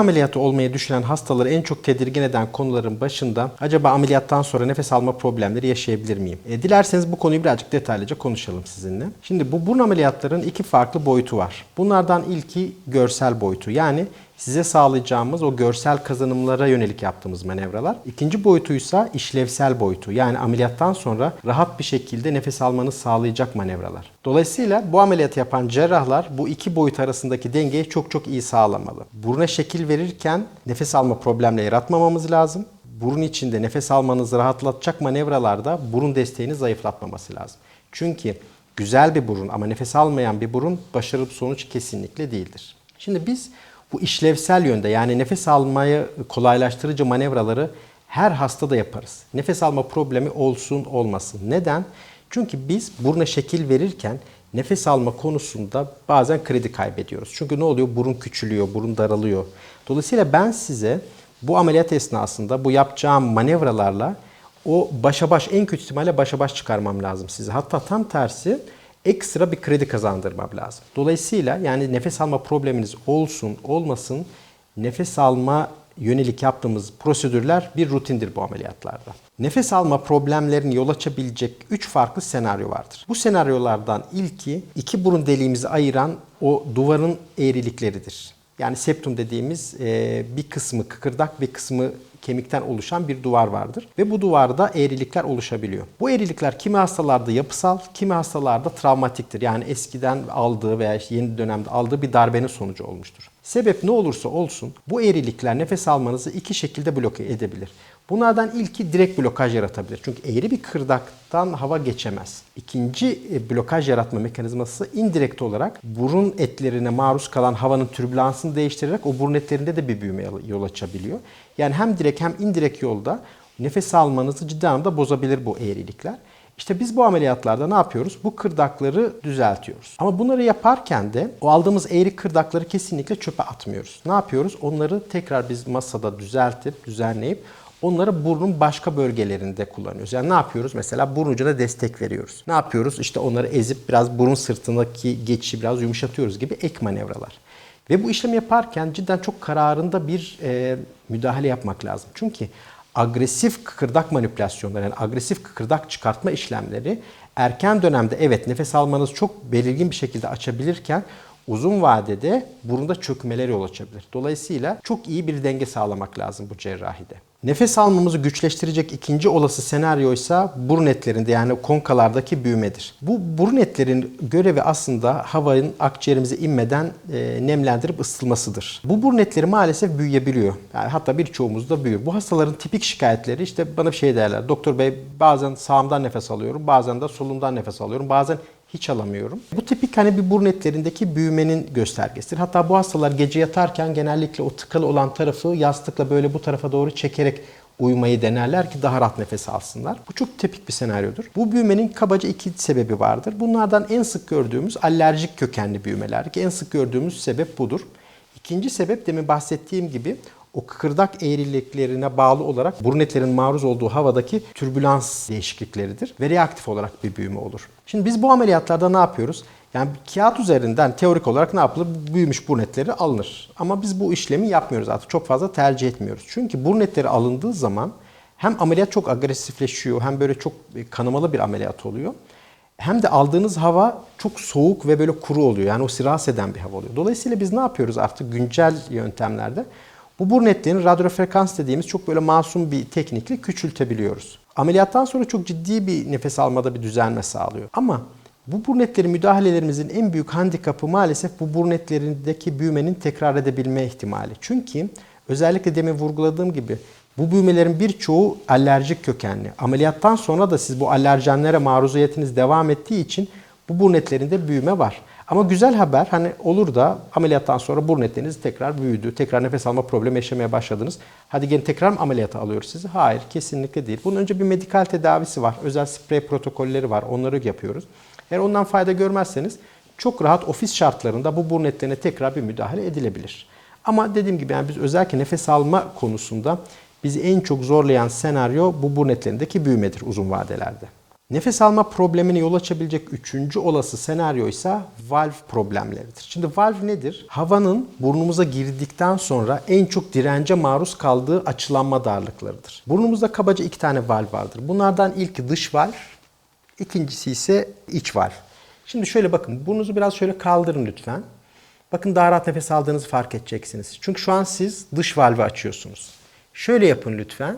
ameliyatı olmayı düşünen hastaları en çok tedirgin eden konuların başında acaba ameliyattan sonra nefes alma problemleri yaşayabilir miyim? E, dilerseniz bu konuyu birazcık detaylıca konuşalım sizinle. Şimdi bu burun ameliyatların iki farklı boyutu var. Bunlardan ilki görsel boyutu. Yani size sağlayacağımız o görsel kazanımlara yönelik yaptığımız manevralar. İkinci boyutuysa işlevsel boyutu. Yani ameliyattan sonra rahat bir şekilde nefes almanı sağlayacak manevralar. Dolayısıyla bu ameliyatı yapan cerrahlar bu iki boyut arasındaki dengeyi çok çok iyi sağlamalı. Buruna şekil verirken nefes alma problemleri yaratmamamız lazım. Burun içinde nefes almanızı rahatlatacak manevralarda burun desteğini zayıflatmaması lazım. Çünkü güzel bir burun ama nefes almayan bir burun başarılı sonuç kesinlikle değildir. Şimdi biz bu işlevsel yönde yani nefes almayı kolaylaştırıcı manevraları her hastada yaparız. Nefes alma problemi olsun olmasın. Neden? Çünkü biz buruna şekil verirken nefes alma konusunda bazen kredi kaybediyoruz. Çünkü ne oluyor? Burun küçülüyor, burun daralıyor. Dolayısıyla ben size bu ameliyat esnasında bu yapacağım manevralarla o başa baş en kötü ihtimalle başa baş çıkarmam lazım size. Hatta tam tersi ekstra bir kredi kazandırmam lazım. Dolayısıyla yani nefes alma probleminiz olsun olmasın nefes alma yönelik yaptığımız prosedürler bir rutindir bu ameliyatlarda. Nefes alma problemlerini yol açabilecek 3 farklı senaryo vardır. Bu senaryolardan ilki iki burun deliğimizi ayıran o duvarın eğrilikleridir. Yani septum dediğimiz bir kısmı kıkırdak bir kısmı kemikten oluşan bir duvar vardır. Ve bu duvarda eğrilikler oluşabiliyor. Bu eğrilikler kimi hastalarda yapısal, kimi hastalarda travmatiktir. Yani eskiden aldığı veya işte yeni dönemde aldığı bir darbenin sonucu olmuştur. Sebep ne olursa olsun bu eğrilikler nefes almanızı iki şekilde bloke edebilir. Bunlardan ilki direkt blokaj yaratabilir. Çünkü eğri bir kırdaktan hava geçemez. İkinci e, blokaj yaratma mekanizması indirekt olarak burun etlerine maruz kalan havanın türbülansını değiştirerek o burun etlerinde de bir büyüme yol açabiliyor. Yani hem direkt hem indirekt yolda nefes almanızı ciddi anlamda bozabilir bu eğrilikler. İşte biz bu ameliyatlarda ne yapıyoruz? Bu kırdakları düzeltiyoruz. Ama bunları yaparken de o aldığımız eğri kırdakları kesinlikle çöpe atmıyoruz. Ne yapıyoruz? Onları tekrar biz masada düzeltip, düzenleyip Onları burnun başka bölgelerinde kullanıyoruz. Yani ne yapıyoruz? Mesela burun ucuna destek veriyoruz. Ne yapıyoruz? İşte onları ezip biraz burun sırtındaki geçişi biraz yumuşatıyoruz gibi ek manevralar. Ve bu işlemi yaparken cidden çok kararında bir e, müdahale yapmak lazım. Çünkü agresif kıkırdak manipülasyonları yani agresif kıkırdak çıkartma işlemleri erken dönemde evet nefes almanız çok belirgin bir şekilde açabilirken uzun vadede burunda çökmeler yol açabilir. Dolayısıyla çok iyi bir denge sağlamak lazım bu cerrahide. Nefes almamızı güçleştirecek ikinci olası senaryo ise burun etlerinde yani konkalardaki büyümedir. Bu burun etlerin görevi aslında havanın akciğerimize inmeden e, nemlendirip ısıtılmasıdır. Bu burun etleri maalesef büyüyebiliyor. Yani hatta birçoğumuz da büyür. Bu hastaların tipik şikayetleri işte bana bir şey derler. Doktor bey bazen sağımdan nefes alıyorum, bazen de solumdan nefes alıyorum, bazen hiç alamıyorum. Bu tipik hani bir burun etlerindeki büyümenin göstergesidir. Hatta bu hastalar gece yatarken genellikle o tıkalı olan tarafı yastıkla böyle bu tarafa doğru çekerek uyumayı denerler ki daha rahat nefes alsınlar. Bu çok tipik bir senaryodur. Bu büyümenin kabaca iki sebebi vardır. Bunlardan en sık gördüğümüz alerjik kökenli büyümeler ki en sık gördüğümüz sebep budur. İkinci sebep demin bahsettiğim gibi o kıkırdak eğriliklerine bağlı olarak burun etlerinin maruz olduğu havadaki türbülans değişiklikleridir ve reaktif olarak bir büyüme olur. Şimdi biz bu ameliyatlarda ne yapıyoruz? Yani kağıt üzerinden teorik olarak ne yapılır? Büyümüş burun etleri alınır. Ama biz bu işlemi yapmıyoruz artık. Çok fazla tercih etmiyoruz. Çünkü burun etleri alındığı zaman hem ameliyat çok agresifleşiyor hem böyle çok kanamalı bir ameliyat oluyor. Hem de aldığınız hava çok soğuk ve böyle kuru oluyor. Yani o siras eden bir hava oluyor. Dolayısıyla biz ne yapıyoruz artık güncel yöntemlerde? Bu burun etlerini radyofrekans dediğimiz çok böyle masum bir teknikle küçültebiliyoruz. Ameliyattan sonra çok ciddi bir nefes almada bir düzelme sağlıyor. Ama bu burun etleri müdahalelerimizin en büyük handikapı maalesef bu burun etlerindeki büyümenin tekrar edebilme ihtimali. Çünkü özellikle demin vurguladığım gibi bu büyümelerin birçoğu alerjik kökenli. Ameliyattan sonra da siz bu alerjenlere maruziyetiniz devam ettiği için bu burun etlerinde büyüme var. Ama güzel haber hani olur da ameliyattan sonra burun etleriniz tekrar büyüdü. Tekrar nefes alma problemi yaşamaya başladınız. Hadi gelin tekrar mı ameliyata alıyoruz sizi? Hayır kesinlikle değil. Bunun önce bir medikal tedavisi var. Özel sprey protokolleri var. Onları yapıyoruz. Eğer ondan fayda görmezseniz çok rahat ofis şartlarında bu burun etlerine tekrar bir müdahale edilebilir. Ama dediğim gibi yani biz özellikle nefes alma konusunda bizi en çok zorlayan senaryo bu burun etlerindeki büyümedir uzun vadelerde. Nefes alma problemine yol açabilecek üçüncü olası senaryo ise valv problemleridir. Şimdi valv nedir? Havanın burnumuza girdikten sonra en çok dirence maruz kaldığı açılanma darlıklarıdır. Burnumuzda kabaca iki tane valv vardır. Bunlardan ilki dış valv, ikincisi ise iç valv. Şimdi şöyle bakın, burnunuzu biraz şöyle kaldırın lütfen. Bakın daha rahat nefes aldığınızı fark edeceksiniz. Çünkü şu an siz dış valvi açıyorsunuz. Şöyle yapın lütfen.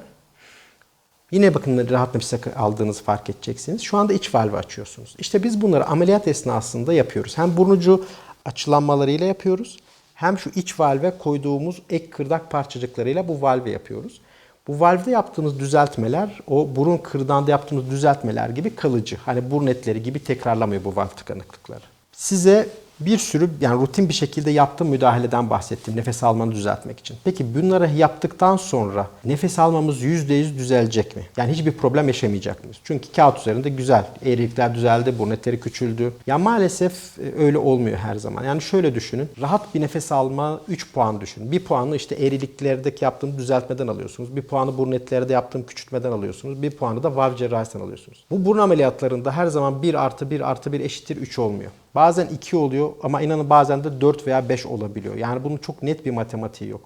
Yine bakın rahat nefes aldığınızı fark edeceksiniz. Şu anda iç valvi açıyorsunuz. İşte biz bunları ameliyat esnasında yapıyoruz. Hem burnucu açılanmalarıyla yapıyoruz. Hem şu iç valve koyduğumuz ek kırdak parçacıklarıyla bu valve yapıyoruz. Bu valvde yaptığımız düzeltmeler o burun kırdağında yaptığımız düzeltmeler gibi kalıcı. Hani burun etleri gibi tekrarlamıyor bu valv tıkanıklıkları. Size bir sürü yani rutin bir şekilde yaptığım müdahaleden bahsettim nefes almanı düzeltmek için. Peki bunları yaptıktan sonra nefes almamız %100 düzelecek mi? Yani hiçbir problem yaşamayacak mıyız? Çünkü kağıt üzerinde güzel. Eğrilikler düzeldi, burun etleri küçüldü. Ya maalesef e, öyle olmuyor her zaman. Yani şöyle düşünün. Rahat bir nefes alma 3 puan düşünün. Bir puanı işte eğriliklerdeki yaptığım düzeltmeden alıyorsunuz. Bir puanı burun etlerde yaptığım küçültmeden alıyorsunuz. Bir puanı da valv cerrahisinden alıyorsunuz. Bu burun ameliyatlarında her zaman 1 artı 1 artı 1 eşittir 3 olmuyor. Bazen 2 oluyor ama inanın bazen de 4 veya 5 olabiliyor. Yani bunun çok net bir matematiği yok.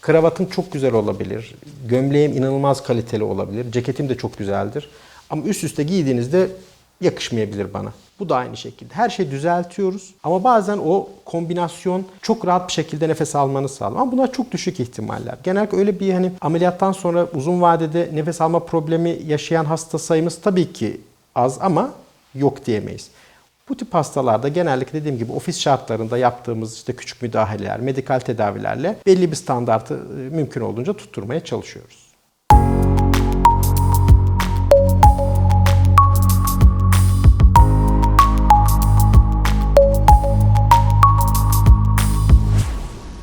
Kravatım çok güzel olabilir. Gömleğim inanılmaz kaliteli olabilir. Ceketim de çok güzeldir. Ama üst üste giydiğinizde yakışmayabilir bana. Bu da aynı şekilde. Her şeyi düzeltiyoruz ama bazen o kombinasyon çok rahat bir şekilde nefes almanı sağlar. Ama bunlar çok düşük ihtimaller. Genellikle öyle bir hani ameliyattan sonra uzun vadede nefes alma problemi yaşayan hasta sayımız tabii ki az ama yok diyemeyiz. Bu tip hastalarda genellikle dediğim gibi ofis şartlarında yaptığımız işte küçük müdahaleler, medikal tedavilerle belli bir standartı e, mümkün olduğunca tutturmaya çalışıyoruz.